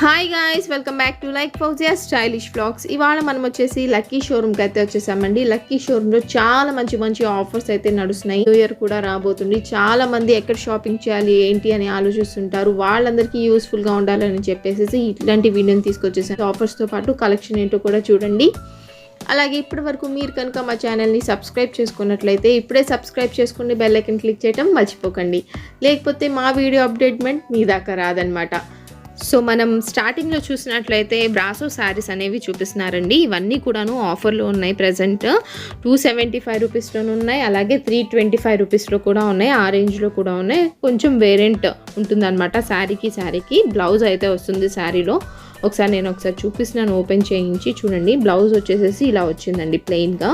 Hi guys welcome back to like Fouzia stylish blogs ఇవాళ మనం వచ్చేసి లక్కీ షోరూమ్కి అయితే వచ్చేసామండి. లక్కీ షోరూంలో చాలా మంచి మంచి ఆఫర్స్ అయితే నడుస్తున్నాయి. న్యూ ఇయర్ కూడా రాబోతుంది. చాలా మంది ఎక్కడ షాపింగ్ చేయాలి ఏంటి అని ఆలోచిస్తుంటారు. వాళ్ళందరికీ యూస్ఫుల్గా ఉండాలని చెప్పేసి ఇట్లాంటి వీడియోని తీసుకొచ్చేసాను. ఆఫర్స్తో పాటు కలెక్షన్ ఏంటో కూడా చూడండి. అలాగే ఇప్పటి వరకు మీరు కనుక మా ఛానల్ని సబ్స్క్రైబ్ చేసుకున్నట్లయితే ఇప్పుడే సబ్స్క్రైబ్ చేసుకుని బెల్ ఐకన్ క్లిక్ చేయడం మర్చిపోకండి. లేకపోతే మా వీడియో అప్డేట్మెంట్ మీ దాకా రాదనమాట సో మనం స్టార్టింగ్లో చూసినట్లయితే బ్రాసో శారీస్ అనేవి చూపిస్తున్నారండి. ఇవన్నీ కూడాను ఆఫర్లో ఉన్నాయి ప్రజెంట్ టూ సెవెంటీ ఫైవ్ రూపీస్లోనూ ఉన్నాయి. అలాగే త్రీ ట్వంటీ ఫైవ్ రూపీస్లో కూడా ఉన్నాయి. ఆ రేంజ్లో కూడా ఉన్నాయి. కొంచెం వేరియంట్ ఉంటుందన్నమాట శారీకి శారీకి బ్లౌజ్ అయితే వస్తుంది శారీలో ఒకసారి నేను ఒకసారి చూపిస్తున్నాను. ఓపెన్ చేయించి చూడండి. బ్లౌజ్ వచ్చేసేసి ఇలా వచ్చిందండి ప్లెయిన్గా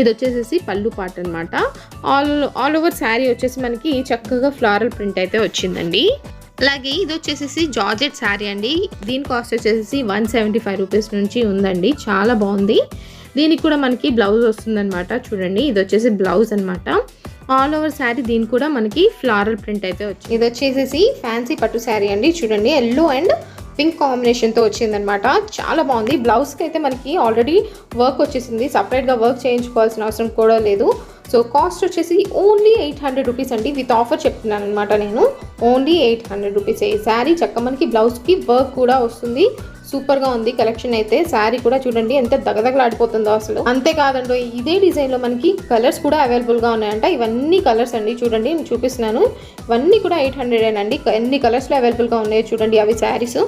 ఇది వచ్చేసేసి పళ్ళు పాట అనమాట ఆల్ ఆల్ ఓవర్ శారీ వచ్చేసి మనకి చక్కగా ఫ్లారల్ ప్రింట్ అయితే వచ్చిందండి. అలాగే ఇది వచ్చేసేసి జార్జెట్ శారీ అండి. దీని కాస్ట్ వచ్చేసి వన్ సెవెంటీ ఫైవ్ రూపీస్ నుంచి ఉందండి. చాలా బాగుంది. దీనికి కూడా మనకి బ్లౌజ్ వస్తుందన్నమాట. చూడండి ఇది వచ్చేసి బ్లౌజ్ అనమాట ఆల్ ఓవర్ శారీ దీనికి కూడా మనకి ఫ్లారల్ ప్రింట్ అయితే వచ్చింది ఇది వచ్చేసేసి ఫ్యాన్సీ పట్టు శారీ అండి. చూడండి ఎల్లో అండ్ పింక్ కాంబినేషన్తో వచ్చిందనమాట చాలా బాగుంది. బ్లౌజ్కి అయితే మనకి ఆల్రెడీ వర్క్ వచ్చేసింది. సపరేట్గా వర్క్ చేయించుకోవాల్సిన అవసరం కూడా లేదు. సో కాస్ట్ వచ్చేసి ఓన్లీ ఎయిట్ హండ్రెడ్ రూపీస్ అండి. విత్ ఆఫర్ చెప్తున్నాను అనమాట నేను. ఓన్లీ ఎయిట్ హండ్రెడ్ రూపీస్ ఈ శారీ చక్క మనకి బ్లౌజ్కి వర్క్ కూడా వస్తుంది. సూపర్గా ఉంది కలెక్షన్ అయితే. శారీ కూడా చూడండి ఎంత దగదగలాడిపోతుందో అసలు. అంతేకాదండి ఇదే డిజైన్లో మనకి కలర్స్ కూడా అవైలబుల్గా ఉన్నాయంట. ఇవన్నీ కలర్స్ అండి చూడండి నేను చూపిస్తున్నాను. ఇవన్నీ కూడా ఎయిట్ హండ్రెడ్ అండి ఎన్ని కలర్స్లో అవైలబుల్గా ఉన్నాయో చూడండి అవి శారీస్.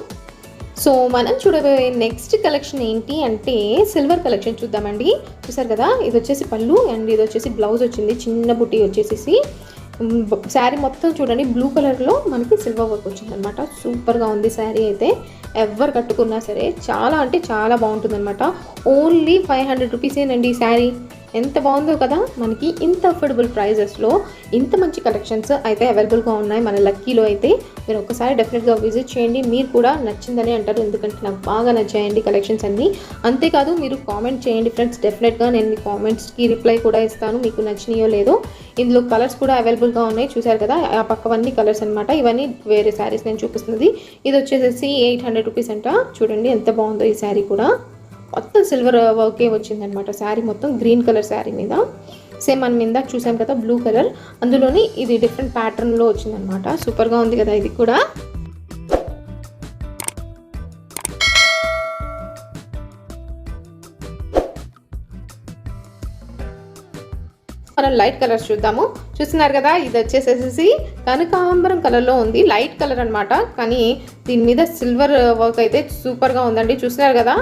సో మనం చూడబోయే నెక్స్ట్ కలెక్షన్ ఏంటి అంటే సిల్వర్ కలెక్షన్ చూద్దామండి. చూసారు కదా ఇది వచ్చేసి పళ్ళు అండ్ ఇది వచ్చేసి బ్లౌజ్ వచ్చింది. చిన్న బుట్టి వచ్చేసేసి. శారీ మొత్తం చూడండి బ్లూ కలర్లో మనకి సిల్వర్ వర్క్ వచ్చిందనమాట సూపర్గా ఉంది శారీ అయితే. ఎవరు కట్టుకున్నా సరే చాలా అంటే చాలా బాగుంటుందన్నమాట. ఓన్లీ ఫైవ్ హండ్రెడ్ రూపీసేనండి ఈ శారీ. ఎంత బాగుందో కదా మనకి ఇంత అఫోర్డబుల్ ప్రైజెస్లో ఇంత మంచి కలెక్షన్స్ అయితే అవైలబుల్గా ఉన్నాయి. మన లక్కీలో అయితే మీరు ఒకసారి డెఫినెట్గా విజిట్ చేయండి. మీరు కూడా నచ్చిందని అంటారు. ఎందుకంటే నాకు బాగా నచ్చాయండి కలెక్షన్స్ అన్నీ. అంతేకాదు మీరు కామెంట్ చేయండి ఫ్రెండ్స్ డెఫినెట్గా నేను మీ కామెంట్స్కి రిప్లై కూడా ఇస్తాను. మీకు నచ్చినాయో లేదో. ఇందులో కలర్స్ కూడా అవైలబుల్గా ఉన్నాయి. చూసారు కదా? ఆ పక్కవన్నీ కలర్స్ అనమాట ఇవన్నీ వేరే శారీస్ నేను చూపిస్తున్నది. ఇది వచ్చేసేసి ఎయిట్ హండ్రెడ్ రూపీస్ అంట. చూడండి ఎంత బాగుందో ఈ శారీ కూడా. మొత్తం సిల్వర్ వర్కే వచ్చిందనమాట శారీ మొత్తం గ్రీన్ కలర్ శారీ మీద. సేమ్ మనం ఇందాక చూసాం కదా బ్లూ కలర్ అందులోని ఇది డిఫరెంట్ ప్యాటర్న్లో వచ్చిందనమాట సూపర్గా ఉంది కదా ఇది కూడా. మనం లైట్ కలర్స్ చూద్దాము. చూస్తున్నారు కదా ఇది వచ్చేసేసి కనకాంబరం కలర్లో ఉంది. లైట్ కలర్ అనమాట కానీ దీని మీద సిల్వర్ వర్క్ uh, అయితే సూపర్గా ఉందండి. చూస్తున్నారు కదా?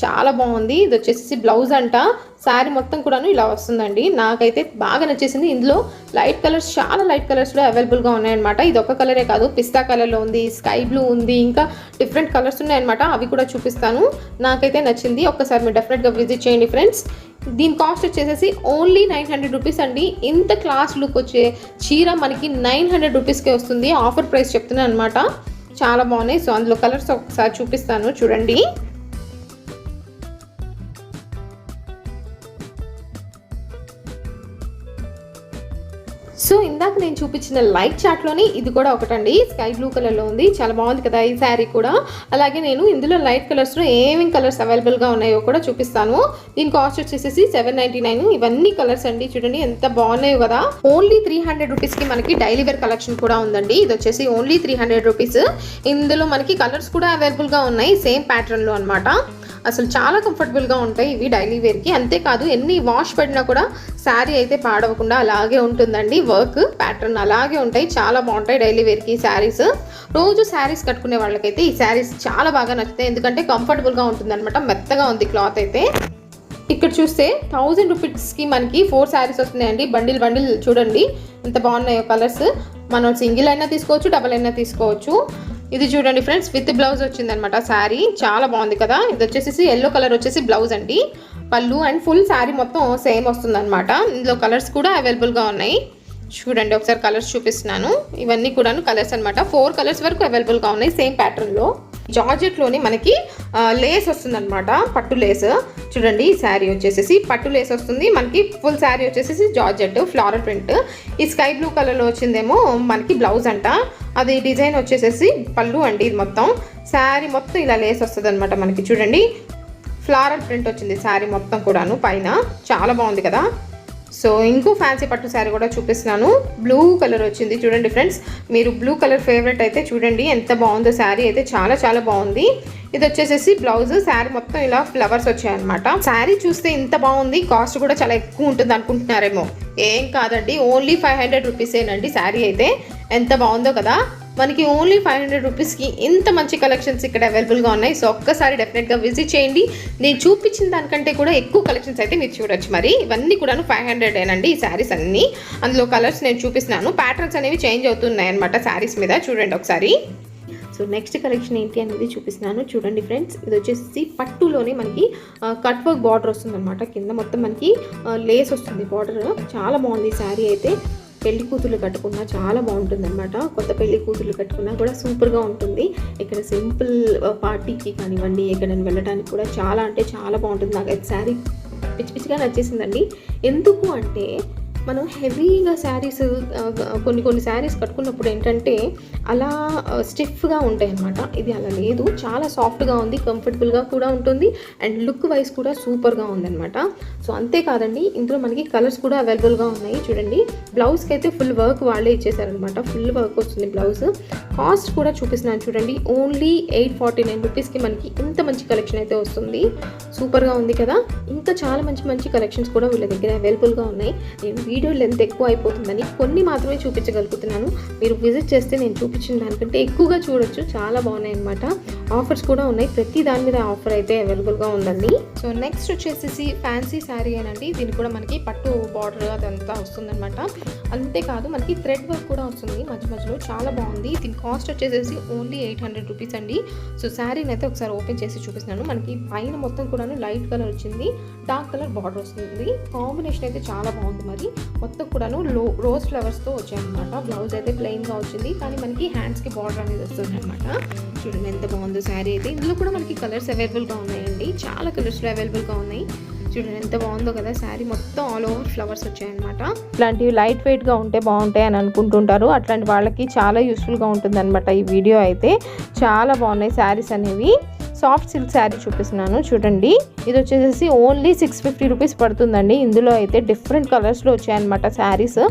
చాలా బాగుంది. ఇది వచ్చేసి బ్లౌజ్ అంట. శారీ మొత్తం కూడాను ఇలా వస్తుందండి. నాకైతే బాగా నచ్చేసింది. ఇందులో లైట్ కలర్స్ చాలా లైట్ కలర్స్లో అవైలబుల్గా ఉన్నాయన్నమాట. ఇది ఒక కలరే కాదు. పిస్తా కలర్లో ఉంది స్కై బ్లూ ఉంది ఇంకా డిఫరెంట్ కలర్స్ ఉన్నాయన్నమాట. అవి కూడా చూపిస్తాను. నాకైతే నచ్చింది. ఒక్కసారి మీరు డెఫినెట్గా విజిట్ చేయండి ఫ్రెండ్స్. దీని కాస్ట్ వచ్చేసేసి ఓన్లీ నైన్ హండ్రెడ్ రూపీస్ అండి. ఇంత క్లాస్ లుక్ వచ్చే చీర మనకి నైన్ హండ్రెడ్ రూపీస్కే వస్తుంది. ఆఫర్ ప్రైస్ చెప్తున్నాను అనమాట చాలా బాగున్నాయి. సో అందులో కలర్స్ ఒకసారి చూపిస్తాను. చూడండి. సో ఇందాక నేను చూపించిన లైట్ చాట్లోనే ఇది కూడా ఒకటండి. స్కై బ్లూ కలర్లో ఉంది. చాలా బాగుంది కదా ఈ శారీ కూడా. అలాగే నేను ఇందులో లైట్ కలర్స్లో ఏమేమి కలర్స్ అవైలబుల్గా ఉన్నాయో కూడా చూపిస్తాను. దీని కాస్ట్ వచ్చేసి సెవెన్ నైంటీ నైన్. ఇవన్నీ కలర్స్ అండి. చూడండి ఎంత బాగున్నాయో కదా. ఓన్లీ త్రీ హండ్రెడ్ రూపీస్కి మనకి డైలీ వేర్ కలెక్షన్ కూడా ఉందండి. ఇది వచ్చేసి ఓన్లీ త్రీ హండ్రెడ్ రూపీస్. ఇందులో మనకి కలర్స్ కూడా అవైలబుల్గా ఉన్నాయి. సేమ్ ప్యాటర్న్లో అనమాట అసలు చాలా కంఫర్టబుల్గా ఉంటాయి ఇవి డైలీ వేర్కి. అంతేకాదు ఎన్ని వాష్ పడినా కూడా శారీ అయితే పాడవకుండా అలాగే ఉంటుందండి. వర్క్ ప్యాటర్న్ అలాగే ఉంటాయి. చాలా బాగుంటాయి డైలీ వేర్కి శారీస్. రోజు శారీస్ కట్టుకునే వాళ్ళకైతే ఈ శారీస్ చాలా బాగా నచ్చుతాయి. ఎందుకంటే కంఫర్టబుల్గా ఉంటుందన్నమాట. మెత్తగా ఉంది క్లాత్ అయితే. ఇక్కడ చూస్తే థౌజండ్ రూపీస్కి మనకి ఫోర్ శారీస్ వస్తున్నాయండి. బండిల్ బండిల్ చూడండి. ఎంత బాగున్నాయో కలర్స్. మనం సింగిల్ అయినా తీసుకోవచ్చు డబల్ అయినా తీసుకోవచ్చు. ఇది చూడండి ఫ్రెండ్స్ విత్ బ్లౌజ్ వచ్చిందనమాట. శారీ చాలా బాగుంది కదా. ఇది వచ్చేసి ఎల్లో కలర్ వచ్చేసి బ్లౌజ్ అండి. పళ్ళు అండ్ ఫుల్ శారీ మొత్తం సేమ్ వస్తుందన్నమాట ఇందులో కలర్స్ కూడా అవైలబుల్గా ఉన్నాయి. చూడండి ఒకసారి కలర్స్ చూపిస్తున్నాను. ఇవన్నీ కూడాను కలర్స్ అనమాట. ఫోర్ కలర్స్ వరకు అవైలబుల్గా ఉన్నాయి సేమ్ ప్యాటర్న్లో జార్జెట్లోనే మనకి లేస్ వస్తుంది అనమాట పట్టు లేస్. చూడండి ఈ శారీ వచ్చేసేసి పట్టు లేస్ వస్తుంది. మనకి ఫుల్ శారీ వచ్చేసేసి జార్జెట్ ఫ్లారల్ ప్రింట్ ఈ స్కై బ్లూ కలర్లో వచ్చిందేమో మనకి బ్లౌజ్ అంట. అది డిజైన్ వచ్చేసేసి పళ్ళు అండి ఇది మొత్తం. శారీ మొత్తం ఇలా లేస్ వస్తుంది అనమాట మనకి. చూడండి ఫ్లారల్ ప్రింట్ వచ్చింది శారీ మొత్తం కూడాను పైన. చాలా బాగుంది కదా. సో ఇంకో ఫ్యాన్సీ పట్టు శారీ కూడా చూపిస్తున్నాను. బ్లూ కలర్ వచ్చింది. చూడండి ఫ్రెండ్స్ మీరు బ్లూ కలర్ ఫేవరెట్ అయితే చూడండి ఎంత బాగుందో శారీ అయితే చాలా చాలా బాగుంది. ఇది వచ్చేసేసి బ్లౌజ్ శారీ మొత్తం ఇలా ఫ్లవర్స్ వచ్చాయన్నమాట. శారీ చూస్తే ఇంత బాగుంది కాస్ట్ కూడా చాలా ఎక్కువ ఉంటుంది అనుకుంటున్నారేమో. ఏం కాదండి ఓన్లీ ఫైవ్ హండ్రెడ్ రూపీసేనండి శారీ అయితే. ఎంత బాగుందో కదా. మనకి ఓన్లీ ఫైవ్ హండ్రెడ్ రూపీస్కి ఇంత మంచి కలెక్షన్స్ ఇక్కడ అవైలబుల్గా ఉన్నాయి. సో ఒక్కసారి డెఫినెట్గా విజిట్ చేయండి. నేను చూపించిన దానికంటే కూడా ఎక్కువ కలెక్షన్స్ అయితే మీరు చూడొచ్చు. మరి ఇవన్నీ కూడాను ఫైవ్ హండ్రెడ్ ఏనండి ఈ శారీస్ అన్నీ. అందులో కలర్స్ నేను చూపిస్తున్నాను. ప్యాటర్న్స్ అనేవి చేంజ్ అవుతున్నాయి అనమాట శారీస్ మీద. చూడండి ఒకసారి. సో నెక్స్ట్ కలెక్షన్ ఏంటి అనేది చూపిస్తున్నాను. చూడండి ఫ్రెండ్స్ ఇది వచ్చేసి పట్టులోనే మనకి కట్ వర్క్ బార్డర్ వస్తుంది అనమాట కింద మొత్తం మనకి లేస్ వస్తుంది. బార్డర్ చాలా బాగుంది ఈ శారీ అయితే. పెళ్ళి కూతుర్లు కట్టుకున్నా చాలా బాగుంటుంది అనమాట కొత్త పెళ్ళి కూతుర్లు కట్టుకున్నా కూడా సూపర్గా ఉంటుంది. ఇక్కడ సింపుల్ పార్టీకి కానివ్వండి ఎక్కడైనా వెళ్ళడానికి కూడా చాలా అంటే చాలా బాగుంటుంది. నాకు అయితే శారీ పిచ్చి పిచ్చిగా నచ్చేసిందండి. ఎందుకు అంటే మనం హెవీగా శారీస్ కొన్ని కొన్ని శారీస్ కట్టుకున్నప్పుడు ఏంటంటే అలా స్టిఫ్గా ఉంటాయి అన్నమాట ఇది అలా లేదు. చాలా సాఫ్ట్గా ఉంది కంఫర్టబుల్గా కూడా ఉంటుంది. అండ్ లుక్ వైజ్ కూడా సూపర్గా ఉందన్నమాట. సో అంతేకాదండి ఇందులో మనకి కలర్స్ కూడా అవైలబుల్గా ఉన్నాయి. చూడండి బ్లౌజ్కి అయితే ఫుల్ వర్క్ వాళ్ళే ఇచ్చేసారనమాట ఫుల్ వర్క్ వస్తుంది బ్లౌజ్ కాస్ట్ కూడా చూపిస్తున్నాను చూడండి. ఓన్లీ ఎయిట్ ఫార్టీ నైన్ రూపీస్కి మనకి ఇంత మంచి కలెక్షన్ అయితే వస్తుంది. సూపర్గా ఉంది కదా? ఇంకా చాలా మంచి మంచి కలెక్షన్స్ కూడా వీళ్ళ దగ్గర అవైలబుల్గా ఉన్నాయి. నేను వీడియో లెంత్ ఎక్కువ అయిపోతుందని కొన్ని మాత్రమే చూపించగలుగుతున్నాను. మీరు విజిట్ చేస్తే నేను చూపించిన దానికంటే ఎక్కువగా చూడొచ్చు. చాలా బాగున్నాయి అనమాట ఆఫర్స్ కూడా ఉన్నాయి. ప్రతి దాని మీద ఆఫర్ అయితే అవైలబుల్గా ఉందండి. సో నెక్స్ట్ వచ్చేసి ఫ్యాన్సీ శారీ అనండి. దీనికి కూడా మనకి పట్టు బార్డర్ అదంతా వస్తుందన్నమాట. అంతేకాదు మనకి థ్రెడ్ వర్క్ కూడా వస్తుంది మధ్య మధ్యలో. చాలా బాగుంది. దీని కాస్ట్ వచ్చేసేసి ఓన్లీ ఎయిట్ హండ్రెడ్ రూపీస్ అండి. సో శారీని అయితే ఒకసారి ఓపెన్ చేసి చూపిస్తున్నాను. మనకి పైన మొత్తం కూడాను లైట్ కలర్ వచ్చింది. డార్క్ కలర్ బార్డర్ వస్తుంది. కాంబినేషన్ అయితే చాలా బాగుంది మరి. మొత్తం కూడాను లో రోజ్ ఫ్లవర్స్తో వచ్చాయన్నమాట. బ్లౌజ్ అయితే ప్లెయిన్గా వచ్చింది. కానీ మనకి హ్యాండ్స్కి బార్డర్ అనేది వస్తుంది అనమాట చూడండి ఎంత బాగుందో శారీ అయితే. ఇందులో కూడా మనకి కలర్స్ అవైలబుల్గా ఉన్నాయండి. చాలా కలర్స్లో అవైలబుల్గా ఉన్నాయి. చూడండి ఎంత బాగుందో కదా శారీ మొత్తం ఆల్ ఓవర్ ఫ్లవర్స్ వచ్చాయన్నమాట. ఇలాంటివి లైట్ వెయిట్గా ఉంటే బాగుంటాయి అని అనుకుంటుంటారు. అట్లాంటి వాళ్ళకి చాలా యూస్ఫుల్గా ఉంటుంది ఈ వీడియో అయితే. చాలా బాగున్నాయి శారీస్ అనేవి. సాఫ్ట్ సిల్క్ శారీ చూపిస్తున్నాను చూడండి. ఇది వచ్చేసి ఓన్లీ సిక్స్ ఫిఫ్టీ రూపీస్ పడుతుందండి. ఇందులో అయితే డిఫరెంట్ కలర్స్లో వచ్చాయన్నమాట శారీస్.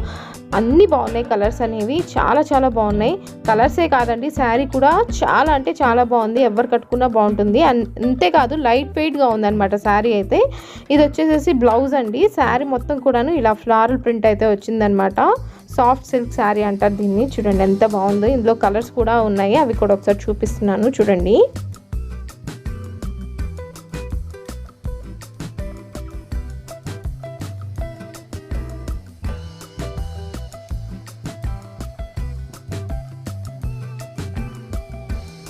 అన్నీ బాగున్నాయి కలర్స్ అనేవి. చాలా చాలా బాగున్నాయి. కలర్సే కాదండి శారీ కూడా చాలా అంటే చాలా బాగుంది. ఎవరు కట్టుకున్నా బాగుంటుంది. అన్- అంతేకాదు లైట్ వెయిట్గా ఉందన్నమాట శారీ అయితే. ఇది వచ్చేసేసి బ్లౌజ్ అండి. శారీ మొత్తం కూడాను ఇలా ఫ్లారల్ ప్రింట్ అయితే వచ్చిందనమాట సాఫ్ట్ సిల్క్ శారీ అంటారు దీన్ని. చూడండి ఎంత బాగుందో. ఇందులో కలర్స్ కూడా ఉన్నాయి. అవి కూడా ఒకసారి చూపిస్తున్నాను. చూడండి.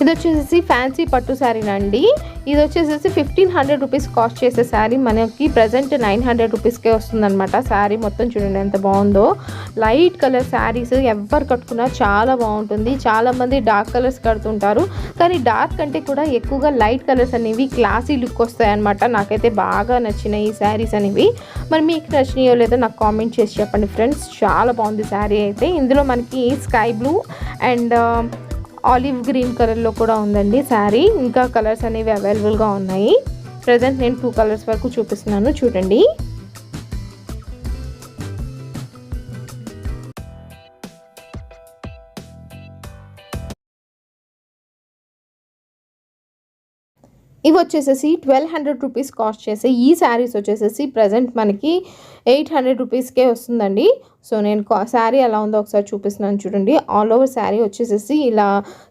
ఇది వచ్చేసి ఫ్యాన్సీ పట్టు శారీనండి ఇది వచ్చేసేసి ఫిఫ్టీన్ హండ్రెడ్ రూపీస్ కాస్ట్ చేసే శారీ. మనకి ప్రజెంట్ నైన్ హండ్రెడ్ రూపీస్కే వస్తుందన్నమాట. శారీ మొత్తం చూడండి ఎంత బాగుందో. లైట్ కలర్ శారీస్ ఎవరు కట్టుకున్నా చాలా బాగుంటుంది. చాలామంది డార్క్ కలర్స్ కడుతుంటారు. కానీ డార్క్ కంటే కూడా ఎక్కువగా లైట్ కలర్స్ అనేవి క్లాసీ లుక్ వస్తాయి అనమాట నాకైతే బాగా నచ్చినాయి ఈ శారీస్ అనేవి. మరి మీకు నచ్చినాయో లేదో నాకు కామెంట్ చేసి చెప్పండి ఫ్రెండ్స్. చాలా బాగుంది శారీ అయితే. ఇందులో మనకి sky blue and olive green కలర్లో కూడా ఉందండి శారీ. ఇంకా కలర్స్ అనేవి అవైలబుల్గా ఉన్నాయి. ప్రజెంట్ నేను టూ కలర్స్ వరకు చూపిస్తున్నాను. చూడండి. ఇవి వచ్చేసేసి ట్వెల్వ్ హండ్రెడ్ రూపీస్ కాస్ట్ చేసే ఈ శారీస్ వచ్చేసేసి ప్రజెంట్ మనకి ఎయిట్ హండ్రెడ్ రూపీస్కే వస్తుందండి. సో నేను శారీ ఎలా ఉందో ఒకసారి చూపిస్తున్నాను చూడండి. ఆల్ ఓవర్ శారీ వచ్చేసేసి ఇలా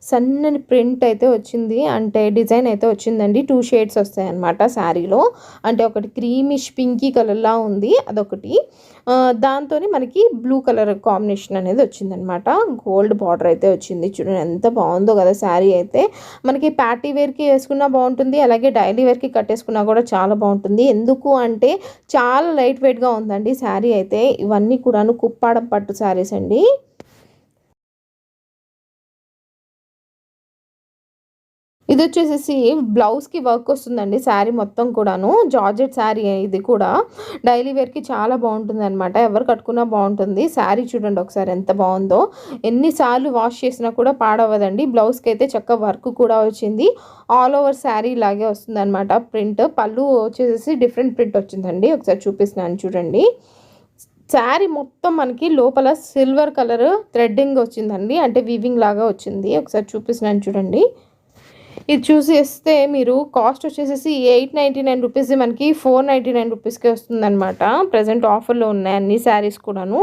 సన్నని ప్రింట్ అయితే వచ్చింది. అంటే డిజైన్ అయితే వచ్చిందండి. టూ షేడ్స్ వస్తాయి అన్నమాట శారీలో. అంటే ఒకటి క్రీమిష్ పింకీ కలర్లా ఉంది అదొకటి. దాంతో మనకి బ్లూ కలర్ కాంబినేషన్ అనేది వచ్చిందనమాట గోల్డ్ బార్డర్ అయితే వచ్చింది. చూడండి ఎంత బాగుందో కదా శారీ అయితే. మనకి పార్టీ వేర్కి వేసుకున్నా బాగుంటుంది. అలాగే డైలీ వేర్కి కట్టేసుకున్నా కూడా చాలా బాగుంటుంది. ఎందుకు అంటే చాలా లైట్ వెయిట్గా ఉందండి శారీ అయితే ఇవన్నీ కూడాను కుప్పాడం పట్టు శారీస్ అండి. ఇది వచ్చేసేసి బ్లౌజ్‌కి వర్క్ వస్తుందండి శారీ మొత్తం కూడాను. జార్జెట్ శారీ ఇది కూడా. డైలీ వేర్‌కి చాలా బాగుంటుంది అనమాట ఎవరు కట్టుకున్నా బాగుంటుంది శారీ చూడండి ఒకసారి ఎంత బాగుందో ఎన్నిసార్లు వాష్ చేసినా కూడా పాడవదండి బ్లౌజ్కి అయితే చక్కగా వర్క్ కూడా వచ్చింది. ఆల్ ఓవర్ శారీ ఇలాగే వస్తుందన్నమాట ప్రింట్. పళ్ళు వచ్చేసేసి డిఫరెంట్ ప్రింట్ వచ్చిందండి. ఒకసారి చూపిస్తున్నాను చూడండి. శారీ మొత్తం మనకి లోపల సిల్వర్ కలర్ థ్రెడ్డింగ్ వచ్చిందండి. అంటే వీవింగ్ లాగా వచ్చింది. ఒకసారి చూపిస్తున్నాను చూడండి. ఇది చూసేస్తే మీరు కాస్ట్ వచ్చేసేసి ఎయిట్ నైంటీ నైన్ రూపీస్ మనకి ఫోర్ నైంటీ నైన్ రూపీస్కే వస్తుందన్నమాట. ప్రజెంట్ ఆఫర్లో ఉన్నాయి అన్ని శారీస్ కూడాను.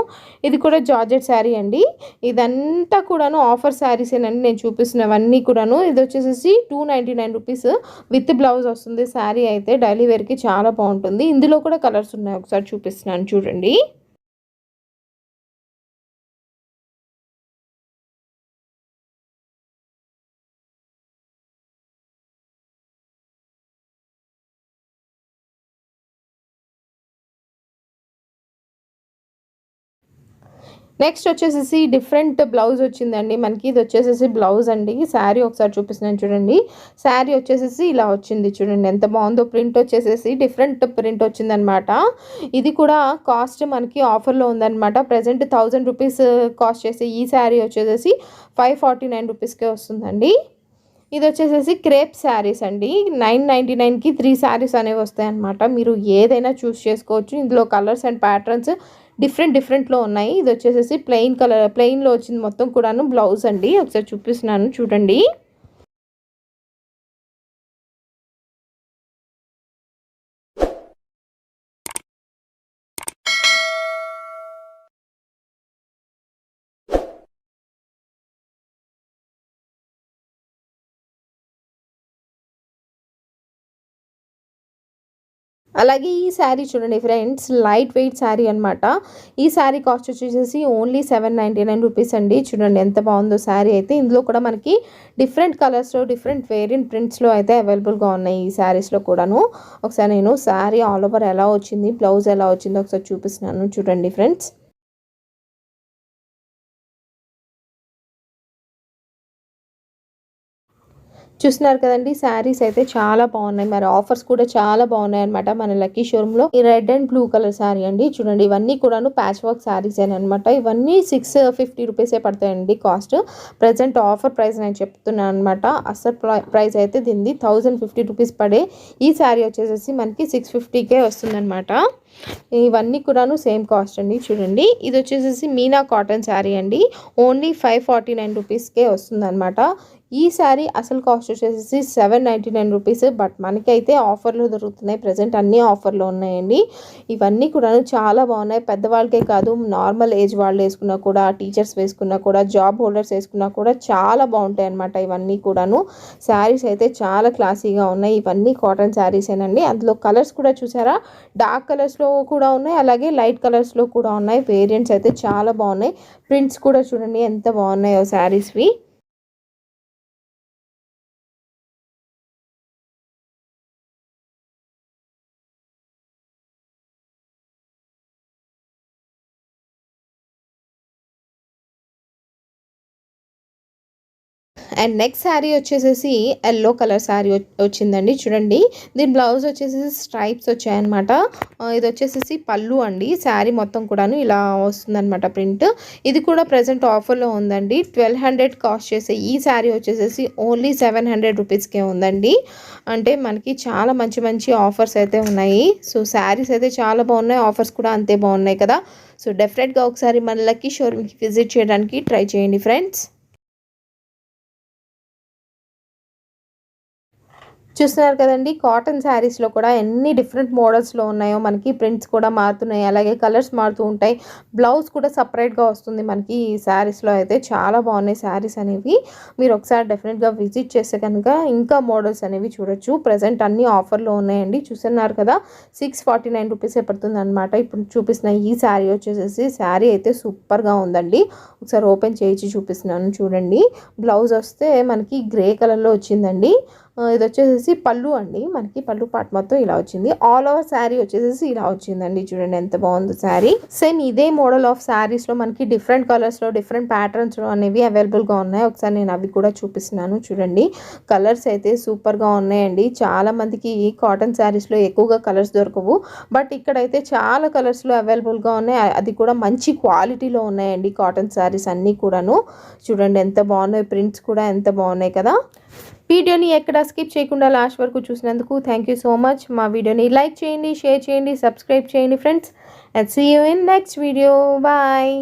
ఇది కూడా జార్జెట్ శారీ అండి. ఇదంతా కూడాను ఆఫర్ శారీసేనండి నేను చూపిస్తున్నవన్నీ కూడాను. ఇది వచ్చేసేసి two ninety nine rupees with blouse వస్తుంది. శారీ అయితే డైలీ వేర్కి చాలా బాగుంటుంది. ఇందులో కూడా కలర్స్ ఉన్నాయి. ఒకసారి చూపిస్తున్నాను చూడండి. నెక్స్ట్ వచ్చేసేసి డిఫరెంట్ బ్లౌజ్ వచ్చిందండి. మనకి ఇది వచ్చేసేసి బ్లౌజ్ అండి. శారీ ఒకసారి చూపిస్తున్నాను చూడండి. శారీ వచ్చేసేసి ఇలా వచ్చింది చూడండి. ఎంత బాగుందో ప్రింట్ వచ్చేసేసి డిఫరెంట్ ప్రింట్ వచ్చిందనమాట. ఇది కూడా కాస్ట్ మనకి ఆఫర్లో ఉందన్నమాట ప్రజెంట్ థౌజండ్ రూపీస్ కాస్ట్ చేసే ఈ శారీ వచ్చేసేసి ఫైవ్ ఫార్టీ నైన్ రూపీస్కే వస్తుందండి. ఇది వచ్చేసేసి క్రేప్ శారీస్ అండి. నైన్ నైంటీ నైన్కి త్రీ శారీస్ అనేవి వస్తాయి అనమాట మీరు ఏదైనా చూస్ చేసుకోవచ్చు. ఇందులో కలర్స్ అండ్ ప్యాటర్న్స్ డిఫరెంట్ డిఫరెంట్లో ఉన్నాయి. ఇది వచ్చేసేసి ప్లెయిన్ కలర్ ప్లెయిన్లో వచ్చింది మొత్తం కూడాను బ్లౌజ్ అండి. ఒకసారి చూపిస్తున్నాను చూడండి. అలాగే ఈ శారీ చూడండి ఫ్రెండ్స్ లైట్ వెయిట్ శారీ అనమాట ఈ శారీ కాస్ట్ వచ్చేసి only seven ninety nine rupees అండి. చూడండి ఎంత బాగుందో శారీ అయితే. ఇందులో కూడా మనకి డిఫరెంట్ కలర్స్లో డిఫరెంట్ వేరియంట్ ప్రింట్స్లో అయితే అవైలబుల్గా ఉన్నాయి ఈ శారీస్లో కూడాను. ఒకసారి నేను శారీ ఆల్ ఓవర్ ఎలా వచ్చింది బ్లౌజ్ ఎలా వచ్చిందో ఒకసారి చూపిస్తున్నాను చూడండి ఫ్రెండ్స్. చూస్తున్నారు కదండి శారీస్ అయితే చాలా బాగున్నాయి. మరి ఆఫర్స్ కూడా చాలా బాగున్నాయి అనమాట మన లక్కీ షోరూమ్లో. ఈ red and blue colour sari అండి. చూడండి ఇవన్నీ కూడాను ప్యాచ్ వర్క్ శారీస్ అనమాట ఇవన్నీ సిక్స్ ఫిఫ్టీ రూపీసే పడతాయండి కాస్ట్ ప్రజెంట్ ఆఫర్ ప్రైస్ నేను చెప్తున్నాను అనమాట అసలు ప్రైస్ అయితే దీన్ని థౌజండ్ ఫిఫ్టీ రూపీస్ పడే ఈ శారీ వచ్చేసేసి మనకి సిక్స్ ఫిఫ్టీకే వస్తుందన్నమాట. ఇవన్నీ కూడాను సేమ్ కాస్ట్ అండి చూడండి. ఇది వచ్చేసేసి మీనా కాటన్ శారీ అండి. ఓన్లీ ఫైవ్ ఫార్టీ నైన్ రూపీస్కే వస్తుందన్నమాట. ఈ శారీ అసలు కాస్ట్ వచ్చేసి seven ninety nine rupees but మనకైతే ఆఫర్లు దొరుకుతున్నాయి. ప్రజెంట్ అన్నీ ఆఫర్లు ఉన్నాయండి. ఇవన్నీ కూడా చాలా బాగున్నాయి. పెద్దవాళ్ళకే కాదు నార్మల్ ఏజ్ వాళ్ళు వేసుకున్నా కూడా టీచర్స్ వేసుకున్నా కూడా జాబ్ హోల్డర్స్ వేసుకున్నా కూడా చాలా బాగుంటాయి అనమాట ఇవన్నీ కూడాను. శారీస్ అయితే చాలా క్లాసీగా ఉన్నాయి. ఇవన్నీ కాటన్ శారీసేనండి. అందులో కలర్స్ కూడా చూసారా? డార్క్ కలర్స్లో కూడా ఉన్నాయి. అలాగే లైట్ కలర్స్లో కూడా ఉన్నాయి. వేరియంట్స్ అయితే చాలా బాగున్నాయి. ప్రింట్స్ కూడా చూడండి ఎంత బాగున్నాయో శారీస్వి. అండ్ నెక్స్ట్ శారీ వచ్చేసేసి ఎల్లో కలర్ శారీ వచ్చిందండి. చూడండి. దీని బ్లౌజ్ వచ్చేసి స్ట్రైప్స్ వచ్చాయన్నమాట. ఇది వచ్చేసేసి పళ్ళు అండి. శారీ మొత్తం కూడాను ఇలా వస్తుందన్నమాట ప్రింట్. ఇది కూడా ప్రజెంట్ ఆఫర్లో ఉందండి. ట్వెల్వ్ హండ్రెడ్ కాస్ట్ చేసే ఈ శారీ వచ్చేసేసి ఓన్లీ సెవెన్ హండ్రెడ్ రూపీస్కే ఉందండి. అంటే మనకి చాలా మంచి మంచి ఆఫర్స్ అయితే ఉన్నాయి. సో శారీస్ అయితే చాలా బాగున్నాయి. ఆఫర్స్ కూడా అంతే బాగున్నాయి కదా. సో డెఫినెట్గా ఒకసారి మన లక్కీ షోరూమ్కి విజిట్ చేయడానికి ట్రై చేయండి ఫ్రెండ్స్. చూస్తున్నారు కదండి కాటన్ శారీస్లో కూడా ఎన్ని డిఫరెంట్ మోడల్స్లో ఉన్నాయో మనకి ప్రింట్స్ కూడా మారుతున్నాయి. అలాగే కలర్స్ మారుతూ ఉంటాయి. బ్లౌజ్ కూడా సపరేట్గా వస్తుంది మనకి ఈ శారీస్లో అయితే. చాలా బాగున్నాయి శారీస్ అనేవి. మీరు ఒకసారి డెఫినెట్గా విజిట్ చేస్తే కనుక ఇంకా మోడల్స్ అనేవి చూడొచ్చు. ప్రజెంట్ అన్ని ఆఫర్లో ఉన్నాయండి. చూస్తున్నారు కదా సిక్స్ ఫార్టీ నైన్ రూపీసే పడుతుంది అనమాట ఇప్పుడు చూపిస్తున్న ఈ శారీ వచ్చేసేసి శారీ అయితే సూపర్గా ఉందండి. ఒకసారి ఓపెన్ చేయించి చూపిస్తున్నాను చూడండి. బ్లౌజ్ వస్తే మనకి గ్రే కలర్లో వచ్చిందండి. ఇది వచ్చేసి పళ్ళు అండి. మనకి పళ్ళు పాట్ మొత్తం ఇలా వచ్చింది. ఆల్ ఓవర్ శారీ వచ్చేసి ఇలా వచ్చిందండి. చూడండి ఎంత బాగుంది శారీ సేమ్ ఇదే మోడల్ ఆఫ్ శారీస్లో మనకి డిఫరెంట్ కలర్స్లో డిఫరెంట్ ప్యాటర్న్స్లో అనేవి అవైలబుల్గా ఉన్నాయి. ఒకసారి నేను అవి కూడా చూపిస్తున్నాను చూడండి. కలర్స్ అయితే సూపర్గా ఉన్నాయండి. చాలా మందికి ఈ కాటన్ శారీస్లో ఎక్కువగా కలర్స్ దొరకవు. బట్ ఇక్కడైతే చాలా కలర్స్లో అవైలబుల్గా ఉన్నాయి. అది కూడా మంచి క్వాలిటీలో ఉన్నాయండి కాటన్ శారీస్ అన్నీ కూడాను. చూడండి ఎంత బాగున్నాయి. ప్రింట్స్ కూడా ఎంత బాగున్నాయి కదా. వీడియోని ఎక్కడ స్కిప్ చేయకుండా లాస్ట్ వరకు చూసినందుకు థ్యాంక్ యూ సో మచ్ మా వీడియోని లైక్ చేయండి షేర్ చేయండి సబ్స్క్రైబ్ చేయండి friends and see you in next video bye